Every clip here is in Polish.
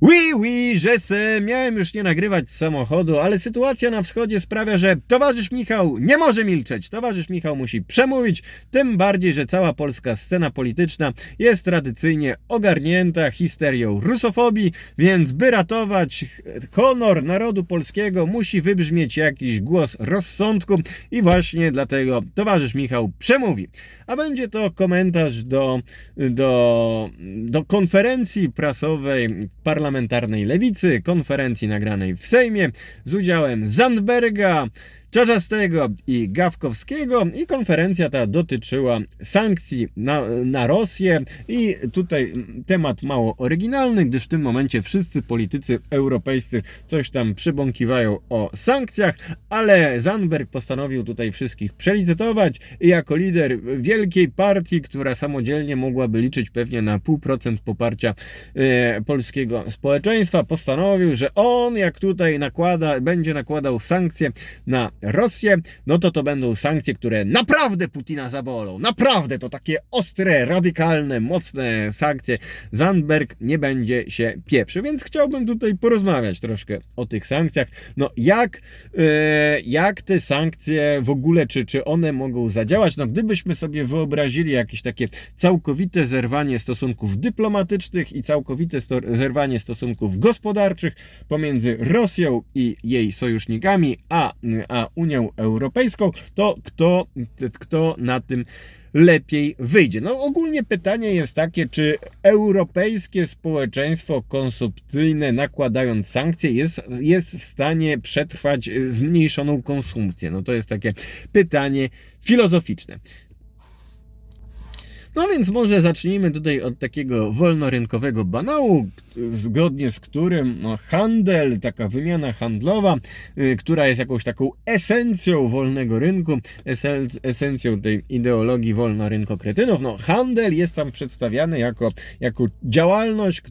Oui, oui, że se miałem już nie nagrywać z samochodu, ale sytuacja na wschodzie sprawia, że towarzysz Michał nie może milczeć. Towarzysz Michał musi przemówić, tym bardziej, że cała polska scena polityczna jest tradycyjnie ogarnięta histerią rusofobii, więc by ratować honor narodu polskiego musi wybrzmieć jakiś głos rozsądku i właśnie dlatego towarzysz Michał przemówi. A będzie to komentarz do, do, do konferencji prasowej parlamentarnej lewicy, konferencji nagranej w Sejmie z udziałem Zandberga, Czarzastego i Gawkowskiego i konferencja ta dotyczyła sankcji na, na Rosję. I tutaj temat mało oryginalny, gdyż w tym momencie wszyscy politycy europejscy coś tam przybąkiwają o sankcjach, ale Zandberg postanowił tutaj wszystkich przelicytować i jako lider wielkiej partii, która samodzielnie mogłaby liczyć pewnie na pół procent poparcia e, polskiego społeczeństwa, postanowił, że on jak tutaj nakłada, będzie nakładał sankcje na Rosję, no to to będą sankcje, które naprawdę Putina zabolą. Naprawdę to takie ostre, radykalne, mocne sankcje. Zandberg nie będzie się pieprzył, więc chciałbym tutaj porozmawiać troszkę o tych sankcjach. No jak, e, jak te sankcje w ogóle, czy, czy one mogą zadziałać? No gdybyśmy sobie wyobrazili jakieś takie całkowite zerwanie stosunków dyplomatycznych i całkowite zerwanie stosunków gospodarczych pomiędzy Rosją i jej sojusznikami, a, a Unią Europejską, to kto, kto na tym lepiej wyjdzie. No ogólnie pytanie jest takie, czy europejskie społeczeństwo konsumpcyjne nakładając sankcje jest, jest w stanie przetrwać y, zmniejszoną konsumpcję? No to jest takie pytanie filozoficzne. No więc może zacznijmy tutaj od takiego wolnorynkowego banału, zgodnie z którym no, handel, taka wymiana handlowa, y, która jest jakąś taką esencją wolnego rynku, esen, esencją tej ideologii wolnorynkokretynów, no handel jest tam przedstawiany jako, jako działalność,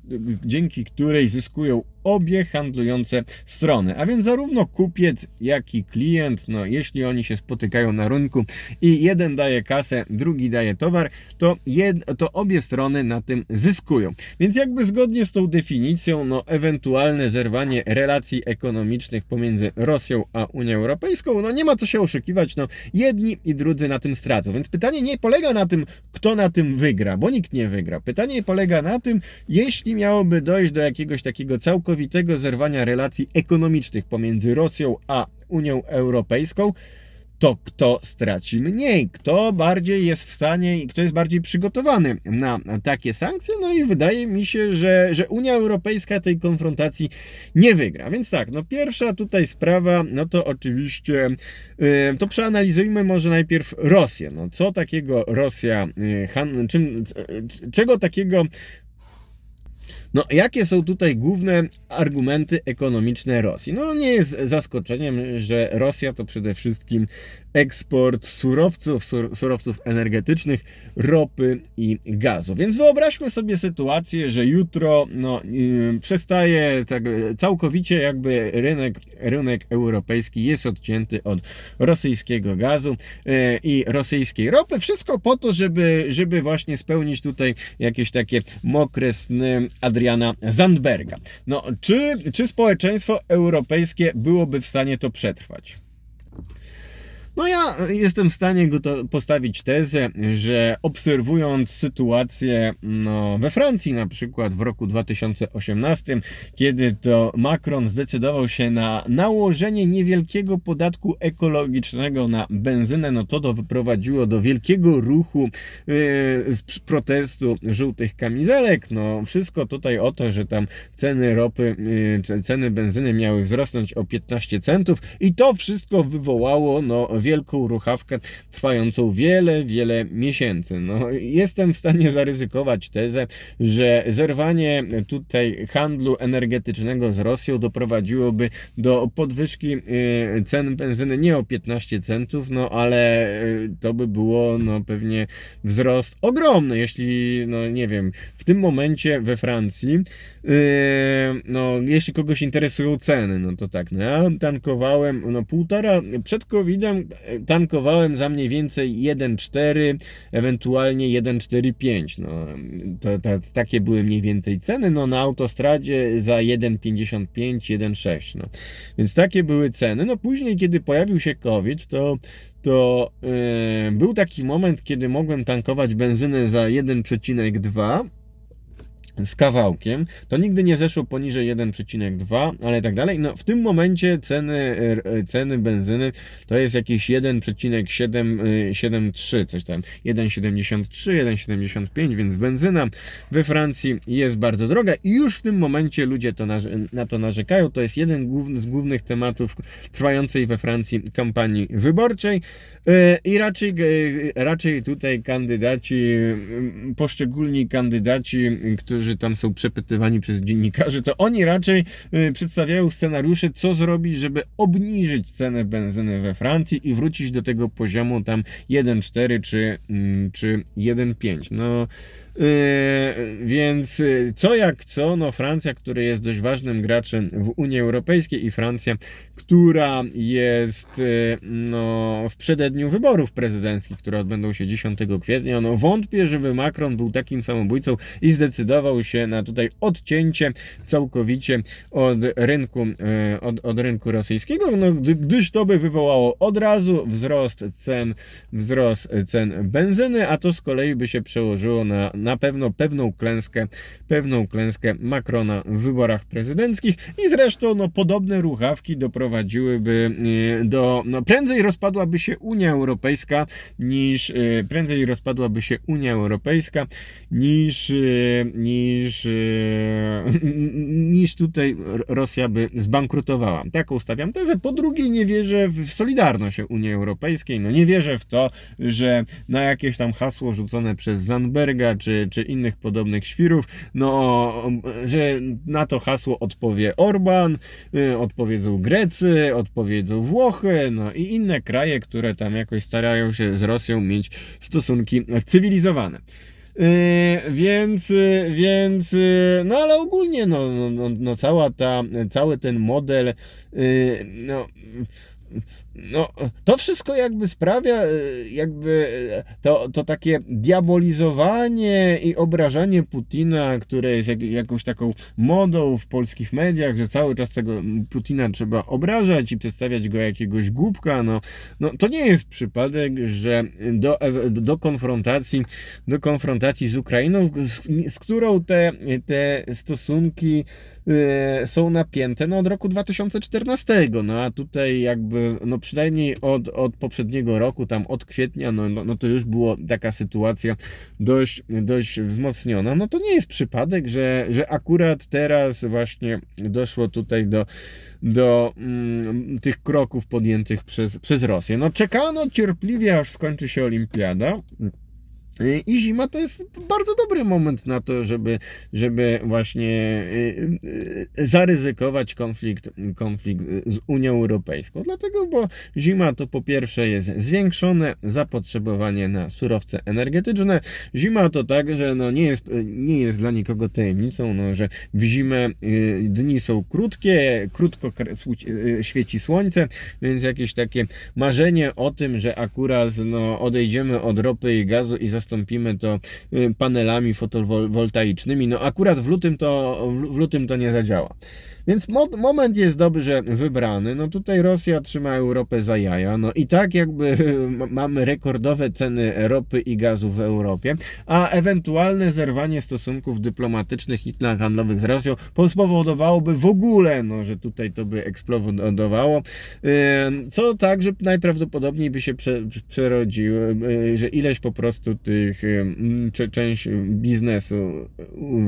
dzięki której zyskują obie handlujące strony, a więc zarówno kupiec, jak i klient, no jeśli oni się spotykają na rynku i jeden daje kasę, drugi daje towar, to, jed, to obie strony na tym zyskują. Więc jakby zgodnie z tą definicją, no ewentualne zerwanie relacji ekonomicznych pomiędzy Rosją a Unią Europejską, no nie ma co się oszukiwać, no jedni i drudzy na tym stracą. Więc pytanie nie polega na tym, kto na tym wygra, bo nikt nie wygra. Pytanie polega na tym, jeśli miałoby dojść do jakiegoś takiego całkowitego zerwania relacji ekonomicznych pomiędzy Rosją a Unią Europejską, to kto straci mniej, kto bardziej jest w stanie i kto jest bardziej przygotowany na takie sankcje. No i wydaje mi się, że, że Unia Europejska tej konfrontacji nie wygra. Więc tak, no pierwsza tutaj sprawa, no to oczywiście, yy, to przeanalizujmy może najpierw Rosję. No co takiego Rosja, han, czym, czego takiego no, jakie są tutaj główne argumenty ekonomiczne Rosji? No, nie jest zaskoczeniem, że Rosja to przede wszystkim eksport surowców, sur, surowców energetycznych, ropy i gazu. Więc wyobraźmy sobie sytuację, że jutro no, yy, przestaje tak całkowicie jakby rynek, rynek europejski jest odcięty od rosyjskiego gazu yy, i rosyjskiej ropy. Wszystko po to, żeby, żeby właśnie spełnić tutaj jakieś takie mokre sny Adriana Zandberga. No, czy, czy społeczeństwo europejskie byłoby w stanie to przetrwać? No ja jestem w stanie postawić tezę, że obserwując sytuację no, we Francji na przykład w roku 2018, kiedy to Macron zdecydował się na nałożenie niewielkiego podatku ekologicznego na benzynę, no to to wyprowadziło do wielkiego ruchu yy, z protestu żółtych kamizelek. No wszystko tutaj o to, że tam ceny ropy, yy, ceny benzyny miały wzrosnąć o 15 centów i to wszystko wywołało no wielką ruchawkę trwającą wiele, wiele miesięcy. No, jestem w stanie zaryzykować tezę, że zerwanie tutaj handlu energetycznego z Rosją doprowadziło,by do podwyżki y, cen benzyny nie o 15 centów, no ale y, to by było no pewnie wzrost ogromny, jeśli no nie wiem, w tym momencie we Francji y, no jeśli kogoś interesują ceny, no to tak, no ja tankowałem no półtora, przed covidem tankowałem za mniej więcej 1,4, ewentualnie 1,45. No, to, to, takie były mniej więcej ceny. No, na autostradzie za 1,55, 1,6. No. Więc takie były ceny. No później, kiedy pojawił się COVID, to to yy, był taki moment, kiedy mogłem tankować benzynę za 1,2 z kawałkiem, to nigdy nie zeszło poniżej 1,2, ale tak dalej. No w tym momencie ceny, e, ceny benzyny to jest jakieś 1,73, coś tam 1,73, 1,75, więc benzyna we Francji jest bardzo droga i już w tym momencie ludzie to na, na to narzekają. To jest jeden z głównych tematów trwającej we Francji kampanii wyborczej. I raczej, e, raczej tutaj kandydaci, poszczególni kandydaci, którzy tam są przepytywani przez dziennikarzy, to oni raczej e, przedstawiają scenariusze, co zrobić, żeby obniżyć cenę benzyny we Francji i wrócić do tego poziomu tam 1,4 czy, mm, czy 1,5. No, więc yy, co jak co, no Francja, który jest dość ważnym graczem w Unii Europejskiej i Francja, która jest yy, no, w przededniu wyborów prezydenckich, które odbędą się 10 kwietnia, no wątpię, żeby Macron był takim samobójcą i zdecydował się na tutaj odcięcie całkowicie od rynku, od, od rynku rosyjskiego, no, gdyż to by wywołało od razu wzrost cen, wzrost cen benzyny, a to z kolei by się przełożyło na na pewno pewną klęskę, pewną klęskę Macrona w wyborach prezydenckich i zresztą no, podobne ruchawki doprowadziłyby e, do, no prędzej rozpadłaby się Unia Europejska niż, e, prędzej rozpadłaby się Unia Europejska niż, e, niż, niż tutaj Rosja by zbankrutowała. Taką stawiam tezę. Po drugie nie wierzę w solidarność Unii Europejskiej, no nie wierzę w to, że na jakieś tam hasło rzucone przez Zandberga czy czy, innych podobnych świrów, no, że na to hasło odpowie Orban, y, odpowiedzą Grecy, odpowiedzą Włochy, no i inne kraje, które tam jakoś starają się z Rosją mieć stosunki cywilizowane. Yy, więc, więc, no ale ogólnie, no, no, no, no cała ta, cały ten model, yy, no, no, to wszystko jakby sprawia, e, jakby e, to, to takie diabolizowanie i obrażanie Putina, które jest jak, jakąś taką modą w polskich mediach, że cały czas tego Putina trzeba obrażać i przedstawiać go jakiegoś głupka, no, no to nie jest przypadek, że do, do konfrontacji, do konfrontacji z Ukrainą, z, z którą te, te stosunki Y, są napięte no, od roku 2014. No a tutaj jakby, no przynajmniej od, od poprzedniego roku, tam od kwietnia, no, no, no to już była taka sytuacja dość, dość wzmocniona. No to nie jest przypadek, że, że akurat teraz właśnie doszło tutaj do, do mm, tych kroków podjętych przez, przez Rosję. No czekano cierpliwie, aż skończy się olimpiada. Y, I zima to jest bardzo dobry moment na to, żeby, żeby właśnie y, y, zaryzykować konflikt, konflikt z Unią Europejską. Dlatego, bo zima to po pierwsze jest zwiększone zapotrzebowanie na surowce energetyczne. Zima to tak, że no nie, jest, nie jest dla nikogo tajemnicą, no, że w zimę dni są krótkie, krótko świeci słońce, więc jakieś takie marzenie o tym, że akurat no, odejdziemy od ropy i gazu i zastąpimy to y, panelami fotowoltaicznymi. No akurat w lutym to, w lutym to nie zadziała. Więc mo moment jest dobrze wybrany. No tutaj Rosja trzyma Europę za jaja. No i tak jakby mamy rekordowe ceny ropy i gazu w Europie, a ewentualne zerwanie stosunków dyplomatycznych i handlowych z Rosją spowodowałoby w ogóle, no, że tutaj to by eksplodowało, co także najprawdopodobniej by się prze przerodziło, że ileś po prostu tych część biznesu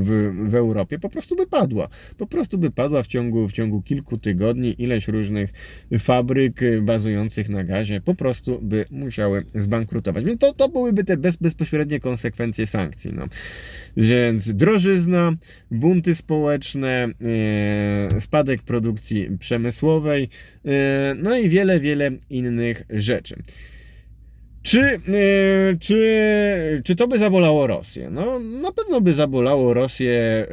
w, w Europie po prostu by padła. Po prostu by padła w ciągu, w ciągu kilku tygodni ileś różnych fabryk bazujących na gazie po prostu by musiały zbankrutować. Więc to, to byłyby te bez, bezpośrednie konsekwencje sankcji. No. Więc drożyzna, bunty społeczne, e, spadek produkcji przemysłowej, e, no i wiele, wiele innych rzeczy. Czy, e, czy, czy to by zabolało Rosję? No, na pewno by zabolało Rosję, e,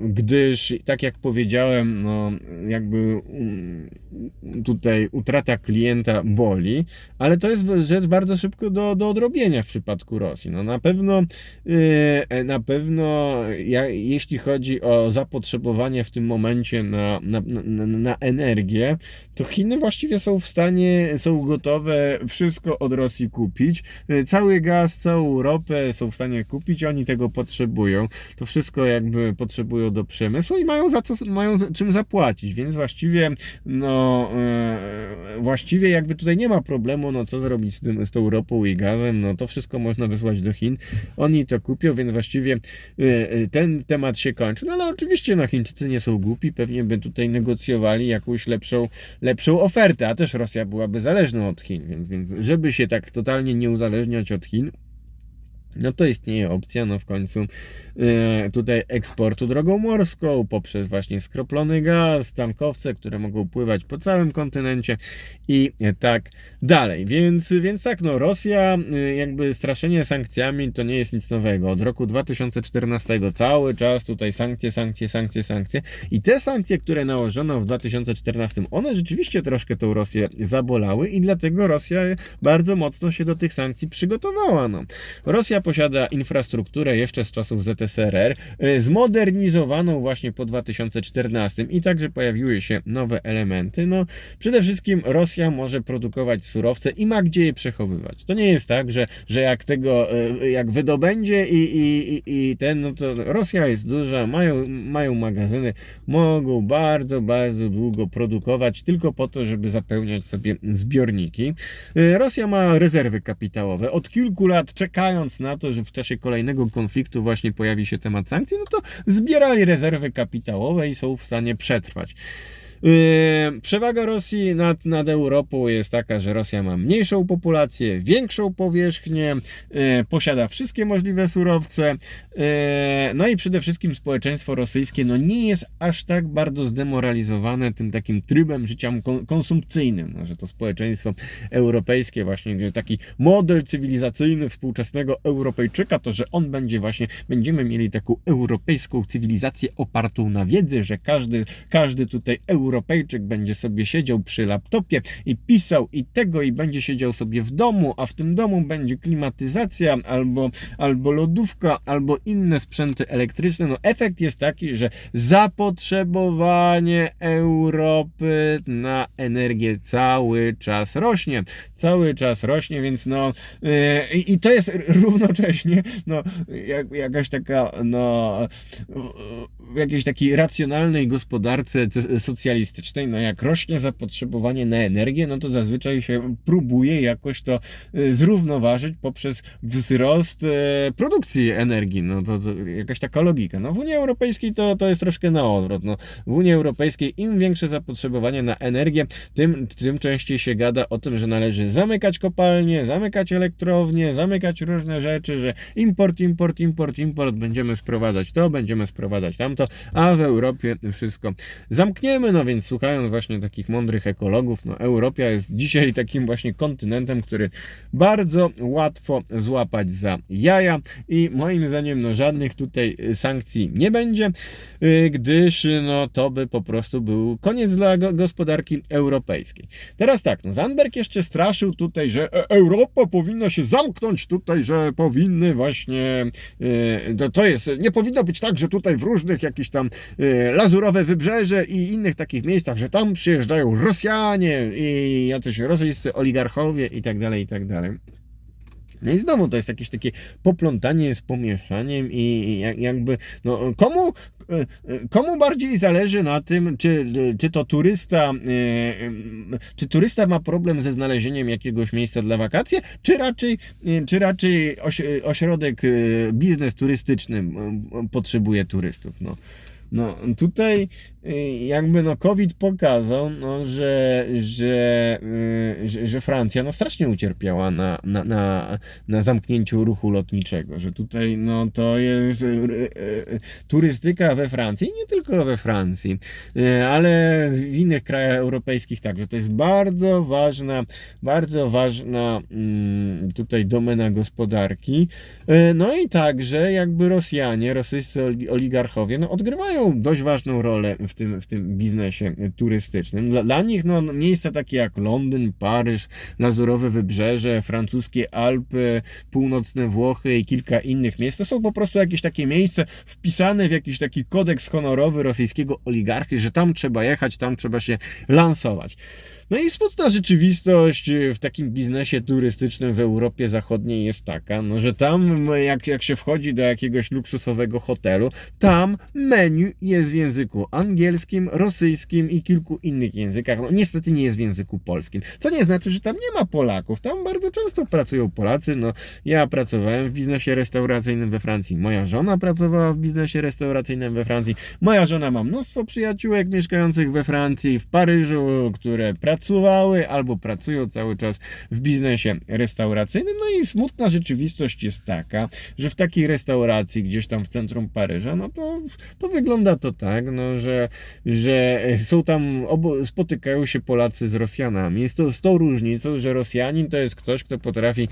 gdyż, tak jak powiedziałem, no, jakby mm, tutaj utrata klienta boli, ale to jest rzecz bardzo szybko do, do odrobienia w przypadku Rosji. No, na pewno, e, na pewno jeśli chodzi o zapotrzebowanie w tym momencie na, na, na, na energię, to Chiny właściwie są w stanie, są gotowe wszystko od Rosji kupić. E, Cały gaz, całą ropę są w stanie kupić, oni tego potrzebują. To wszystko jakby potrzebują do przemysłu i mają za co, mają czym zapłacić, więc właściwie, no, e, właściwie jakby tutaj nie ma problemu, no co zrobić z, tym, z tą ropą i gazem, no to wszystko można wysłać do Chin. Oni to kupią, więc właściwie e, ten temat się kończy. No ale oczywiście, no Chińczycy nie są głupi, pewnie by tutaj negocjowali jakąś lepszą, lepszą ofertę, a też Rosja byłaby zależna od Chin, więc, więc żeby się tak totalnie nie uzależniać od Chin, no to istnieje opcja, no w końcu e, tutaj eksportu drogą morską, poprzez właśnie skroplony gaz, tankowce, które mogą pływać po całym kontynencie i tak dalej. Więc, więc tak, no Rosja, e, jakby straszenie sankcjami to nie jest nic nowego. Od roku 2014 cały czas tutaj sankcje, sankcje, sankcje, sankcje i te sankcje, które nałożono w 2014, one rzeczywiście troszkę tą Rosję zabolały i dlatego Rosja bardzo mocno się do tych sankcji przygotowała. No. Rosja posiada infrastrukturę jeszcze z czasów ZSRR, y, zmodernizowaną właśnie po 2014 i także pojawiły się nowe elementy. No, przede wszystkim Rosja może produkować surowce i ma gdzie je przechowywać. To nie jest tak, że, że jak tego, y, jak wydobędzie i, i, i- ten, no to Rosja jest duża, mają, mają magazyny, mogą bardzo, bardzo długo produkować tylko po to, żeby zapełniać sobie zbiorniki. Y, Rosja ma rezerwy kapitałowe. Od kilku lat czekając na to, że w czasie kolejnego konfliktu właśnie pojawi się temat sankcji, no to zbierali rezerwy kapitałowe i są w stanie przetrwać. Yy, Przewaga Rosji nad, nad Europą jest taka, że Rosja ma mniejszą populację, większą powierzchnię, yy, posiada wszystkie możliwe surowce, yy, no i przede wszystkim społeczeństwo rosyjskie no nie jest aż tak bardzo zdemoralizowane tym takim trybem życia kon- konsumpcyjnym, no, że to społeczeństwo europejskie właśnie, taki model cywilizacyjny współczesnego Europejczyka, to że on będzie właśnie, będziemy mieli taką europejską cywilizację opartą na wiedzy, że każdy, każdy tutaj Europejczyk będzie sobie siedział przy laptopie i pisał i tego i będzie siedział sobie w domu, a w tym domu będzie klimatyzacja albo, albo lodówka, albo inne sprzęty elektryczne. No efekt jest taki, że zapotrzebowanie Europy na energię cały czas rośnie. Cały czas rośnie, więc no yy, i- to jest równocześnie no, jak, jakaś taka no w jakiejś takiej racjonalnej gospodarce c- socjalistycznej, no jak rośnie zapotrzebowanie na energię, no to zazwyczaj się próbuje jakoś to y, zrównoważyć poprzez wzrost e, produkcji energii. No to, to jakaś taka logika. No w Unii Europejskiej to, to jest troszkę na odwrót. No, w Unii Europejskiej im większe zapotrzebowanie na energię, tym, tym częściej się gada o tym, że należy zamykać kopalnie, zamykać elektrownie, zamykać różne rzeczy, że import, import, import, import, będziemy sprowadzać to, będziemy sprowadzać tamto, a w Europie wszystko zamkniemy. No więc słuchając właśnie takich mądrych ekologów, no Europia jest dzisiaj takim właśnie kontynentem, który bardzo łatwo złapać za jaja i moim zdaniem no żadnych tutaj y, sankcji nie będzie, y, gdyż y, no to by po prostu był koniec dla go- gospodarki europejskiej. Teraz tak, no Zandberg jeszcze straszył tutaj, że e- Europa powinna się zamknąć tutaj, że powinny właśnie, e, to, jest, nie powinno być tak, że tutaj w różnych jakichś tam Lazurowe Wybrzeże i innych takich miejscach, że tam przyjeżdżają Rosjanie i jacyś rosyjscy oligarchowie i tak dalej, i tak dalej. No i znowu to jest jakieś takie poplątanie z pomieszaniem i jak- jakby, no komu, komu bardziej zależy na tym, czy, czy to turysta, em, czy turysta ma problem ze znalezieniem jakiegoś miejsca dla wakacji, czy raczej, czy raczej oś, ośrodek, e, biznes turystyczny e, potrzebuje turystów, no. No tutaj y, jakby no COVID pokazał, no, że, y, że, że Francja no strasznie ucierpiała na, na, na, na zamknięciu ruchu lotniczego, że tutaj no to jest y, y, turystyka we Francji, nie tylko we Francji, ale w innych krajach europejskich także. To jest bardzo ważna, bardzo ważna mm, tutaj domena gospodarki. No i także jakby Rosjanie, rosyjscy oli- oligarchowie, no odgrywają dość ważną rolę w tym, w tym biznesie turystycznym. Dla, dla nich no, miejsca takie jak Londyn, Paryż, Lazurowe Wybrzeże, francuskie Alpy, północne Włochy i kilka innych miejsc, to są po prostu jakieś takie miejsca wpisane w jakiś taki kodeks honorowy rosyjskiego oligarchy, że tam trzeba jechać, tam trzeba się lansować. No i smutna rzeczywistość w takim biznesie turystycznym w Europie Zachodniej jest taka, no, że tam jak, jak się wchodzi do jakiegoś luksusowego hotelu, tam menu jest w języku angielskim, rosyjskim i kilku innych językach. No niestety nie jest w języku polskim. Co nie znaczy, że tam nie ma Polaków. Tam bardzo często pracują Polacy. No, ja pracowałem w biznesie restauracyjnym we Francji. Moja żona pracowała w biznesie restauracyjnym we Francji. Moja żona ma mnóstwo przyjaciółek mieszkających we Francji, w Paryżu, które pracowały albo pracują cały czas w biznesie restauracyjnym. No i smutna rzeczywistość jest taka, że w takiej restauracji gdzieś tam w centrum Paryża, no to, to wygląda to tak, no, że, że są tam, obo, spotykają się Polacy z Rosjanami. Jest to z tą różnicą, że Rosjanin to jest ktoś, kto potrafi e,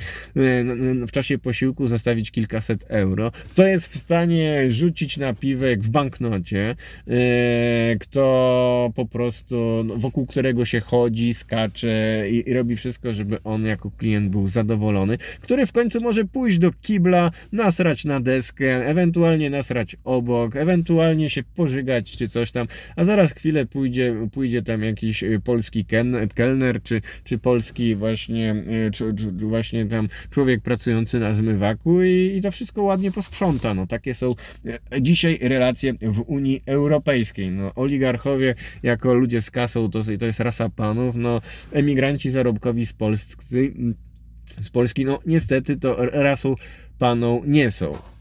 w czasie posiłku zostawić kilkaset euro. Kto jest w stanie rzucić napiwek w banknocie, e, kto po prostu, no, wokół którego się chodzi, skacze i, i robi wszystko, żeby on jako klient był zadowolony, który w końcu może pójść do kibla, nasrać na deskę, ewentualnie nasrać obok, ewentualnie się pożygać czy coś tam, a zaraz chwilę pójdzie, pójdzie tam jakiś y, polski ken- kelner, czy, czy polski właśnie, y, czy, czy właśnie tam człowiek pracujący na zmywaku i, i to wszystko ładnie posprząta. No, takie są e, dzisiaj relacje w Unii Europejskiej. No, oligarchowie jako ludzie z kasą to, to jest rasa panów, no, emigranci zarobkowi z Polski, z Polski, no niestety to rasą paną nie są.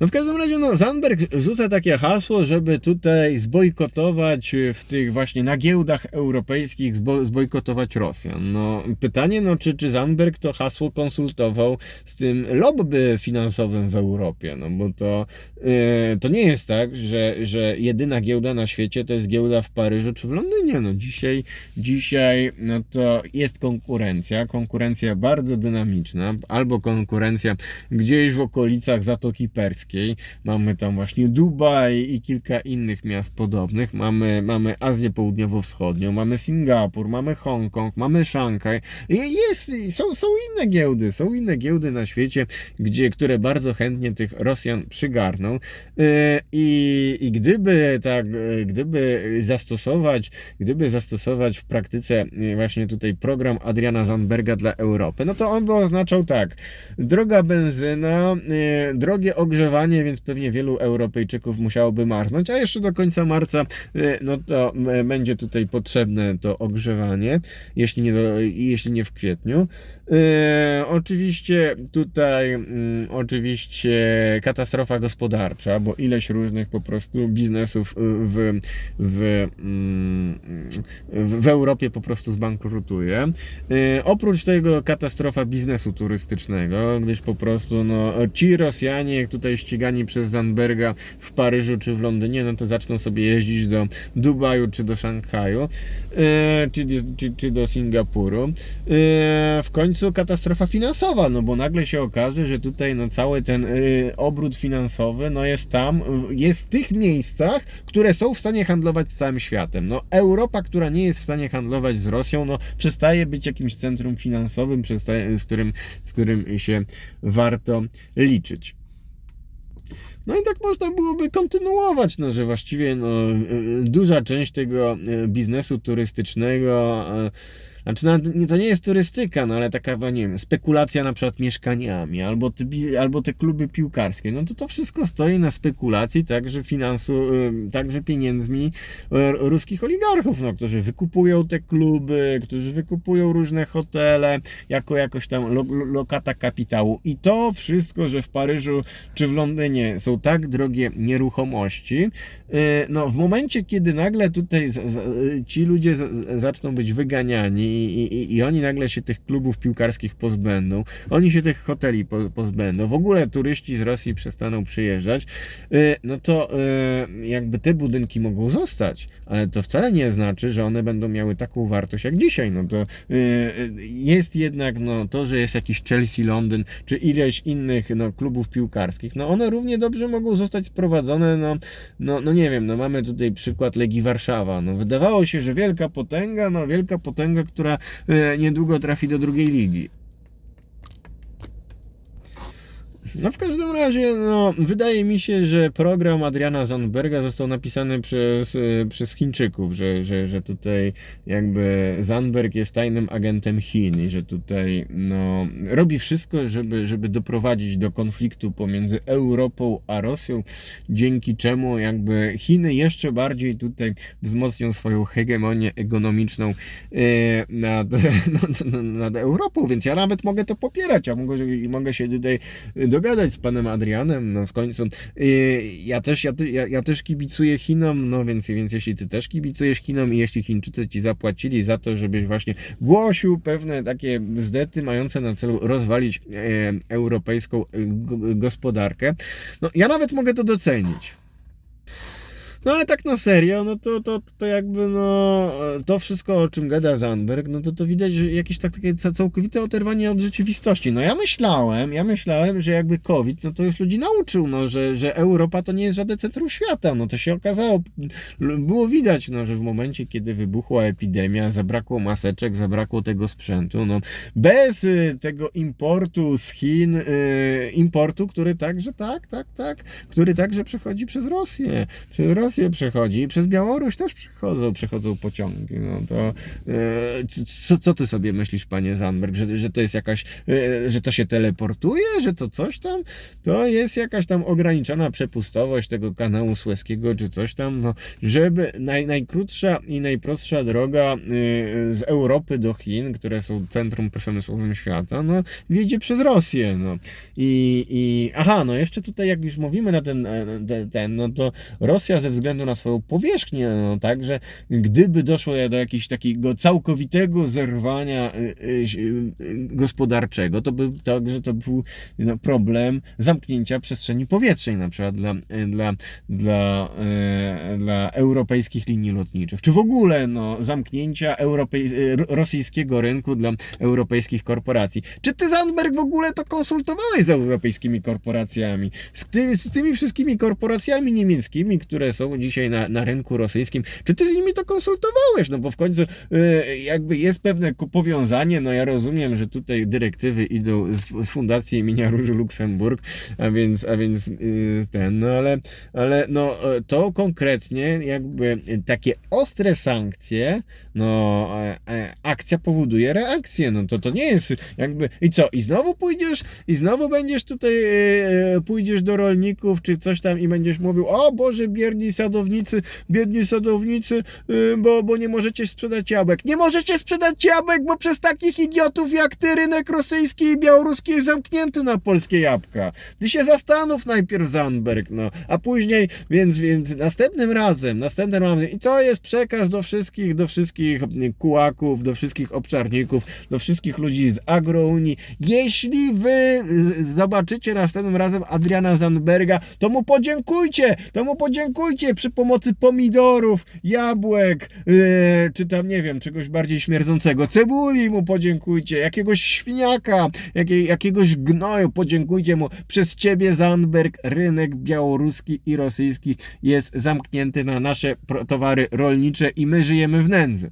No w każdym razie, no, Zandberg rzuca takie hasło, żeby tutaj zbojkotować w tych właśnie na giełdach europejskich, zbo, zbojkotować Rosjan. No, pytanie, no, czy, czy Zandberg to hasło konsultował z tym lobby finansowym w Europie, no bo to, e, to nie jest tak, że, że jedyna giełda na świecie to jest giełda w Paryżu czy w Londynie. No dzisiaj, dzisiaj no to jest konkurencja, konkurencja bardzo dynamiczna, albo konkurencja gdzieś w okolicach Zatoki Perskiej. Mamy tam właśnie Dubaj i kilka innych miast podobnych. Mamy, mamy Azję Południowo-Wschodnią, mamy Singapur, mamy Hongkong, mamy Szanghaj. Jest, są, są inne giełdy, są inne giełdy na świecie, gdzie, które bardzo chętnie tych Rosjan przygarną. Yy, I, i gdyby tak, yy, gdyby zastosować, gdyby zastosować w praktyce yy, właśnie tutaj program Adriana Zandberga dla Europy, no to on by oznaczał tak, droga benzyna, drogie ogrzewanie, więc pewnie wielu Europejczyków musiałoby marznąć, a jeszcze do końca marca, yy, no to będzie tutaj potrzebne to ogrzewanie, jeśli nie, do, jeśli nie w kwietniu. Yy, oczywiście tutaj, oczywiście katastrofa gospodarcza, bo ileś różnych po prostu biznesów y, w, w, mm, w, w Europie po prostu zbankrutuje. Yy, oprócz tego katastrofa biznesu turystycznego, gdyż po prostu no, ci Rosjanie tutaj ścigani przez Zandberga w Paryżu czy w Londynie, no to zaczną sobie jeździć do Dubaju czy do Szanghaju, yy, czy, czy, czy do Singapuru. Yy, w końcu katastrofa finansowa, no bo nagle się okaże, że tutaj no, cały ten yy, obrót finansowy no, jest tam, jest w tych miejscach, które są w stanie handlować z całym światem. No, Europa, która nie jest w stanie handlować z Rosją, no, przestaje być jakimś centrum finansowym, przestaje, z, którym, z którym się warto liczyć. No i tak można byłoby kontynuować, no, że właściwie no, y, y, duża część tego y, biznesu turystycznego, znaczy nie, to nie jest turystyka, no ale taka, no nie wiem, spekulacja na przykład mieszkaniami, albo te, albo te kluby piłkarskie, no to to wszystko stoi na spekulacji także finansu, także pieniędzmi e, ruskich oligarchów, no, którzy wykupują te kluby, którzy wykupują różne hotele, jako jakoś tam lo, lo, lokata kapitału. I to wszystko, że w Paryżu czy w Londynie są tak drogie nieruchomości, e, no w momencie, kiedy nagle tutaj z, ci ludzie zaczną być wyganiani i, oni nagle się tych klubów piłkarskich pozbędą, oni się tych hoteli po, pozbędą, w ogóle turyści z Rosji przestaną przyjeżdżać, e, no to e, jakby te budynki mogą zostać, ale to wcale nie znaczy, że one będą miały taką wartość jak dzisiaj, no to e, jest jednak no, to, że jest jakiś Chelsea Londyn, czy ileś innych no, klubów piłkarskich, no one równie dobrze mogą zostać sprowadzone, no, no, no nie wiem, no mamy tutaj przykład Legii Warszawa, no wydawało się, że wielka potęga, no wielka potęga, która e, niedługo trafi do drugiej ligi. No w każdym razie, no, wydaje mi się, że program Adriana Zandberga został napisany przez, e, przez Chińczyków, że, że, że tutaj jakby Zandberg jest tajnym agentem Chin i że tutaj no, robi wszystko, żeby, żeby doprowadzić do konfliktu pomiędzy Europą a Rosją, dzięki czemu jakby Chiny jeszcze bardziej tutaj wzmocnią swoją hegemonię ekonomiczną e, nad, nad, nad Europą, więc ja nawet mogę to popierać, ja mogę, mogę się tutaj dogadać z panem Adrianem, no w końcu yy, ja też, ja, ja, ja też kibicuję Chinom, no więc, więc jeśli ty też kibicujesz Chinom i jeśli Chińczycy ci zapłacili za to, żebyś właśnie głosił pewne takie bzdety mające na celu rozwalić e, europejską gospodarkę, no ja nawet mogę to docenić. No ale tak na serio, no to, to, to jakby no to wszystko o czym gada Zandberg, no to to widać, że jakieś tak, takie ca- całkowite oderwanie od rzeczywistości. No ja myślałem, ja myślałem, że jakby COVID, no to już ludzi nauczył, no że, że Europa to nie jest żadne centrum świata, no to się okazało, było widać, no że w momencie, kiedy wybuchła epidemia, zabrakło maseczek, zabrakło tego sprzętu, no bez y, tego importu z Chin, y, importu, który także, tak, tak, tak, który także przechodzi przez Rosję, przez Rosję przechodzi i przez Białoruś też przechodzą, przechodzą pociągi, no to e, co, co ty sobie myślisz, panie Zandberg, że, że to jest jakaś, e, że to się teleportuje, że to coś tam, to jest jakaś tam ograniczona przepustowość tego kanału Sueskiego, czy coś tam, no, żeby naj, najkrótsza i najprostsza droga e, z Europy do Chin, które są centrum przemysłowym świata, no, wiedzie przez Rosję, no. I, i aha, no jeszcze tutaj jak już mówimy na ten, e, ten, ten no to Rosja ze względu na swoją powierzchnię, no także gdyby doszło do jakiegoś takiego całkowitego zerwania y, y, y, gospodarczego, to by także to był no, problem zamknięcia przestrzeni powietrznej na przykład dla, dla, dla, y, dla europejskich linii lotniczych, czy w ogóle no, zamknięcia europej, ro- rosyjskiego rynku dla europejskich korporacji. Czy ty Zandberg w ogóle to konsultowałeś z europejskimi korporacjami? Z, ty, z tymi wszystkimi korporacjami niemieckimi, które są dzisiaj na, na rynku rosyjskim, czy ty z nimi to konsultowałeś? No bo w końcu y, jakby jest pewne powiązanie, no ja rozumiem, że tutaj dyrektywy idą z, z Fundacji imienia Róży Luksemburg, a więc, a więc y, ten, no ale, ale no e, to konkretnie jakby y, takie ostre sankcje, no akcja powoduje reakcję, no to to nie jest jakby, i co, i znowu pójdziesz, i znowu będziesz tutaj, e, pójdziesz do rolników, czy coś tam i będziesz mówił, o Boże, biedni sadownicy, biedni sadownicy, y, bo, bo nie możecie sprzedać jabłek. Nie możecie sprzedać jabłek, bo przez takich idiotów jak ty rynek rosyjski i białoruski jest zamknięty na polskie jabłka. Ty się zastanów najpierw, Zandberg, no, a później, więc, więc następnym razem, następnym razem, i to jest przekaz do wszystkich, do wszystkich kułaków, do wszystkich obczarników, do wszystkich ludzi z agrounii. Jeśli wy y, zobaczycie następnym razem Adriana Zandberga, to mu podziękujcie, to mu podziękujcie przy pomocy pomidorów, jabłek, yy, czy tam, nie wiem, czegoś bardziej śmierdzącego, cebuli mu podziękujcie, jakiegoś świniaka, jakie, jakiegoś gnoju, podziękujcie mu. Przez ciebie, Zandberg, rynek białoruski i rosyjski jest zamknięty na nasze towary rolnicze i my żyjemy w nędzy.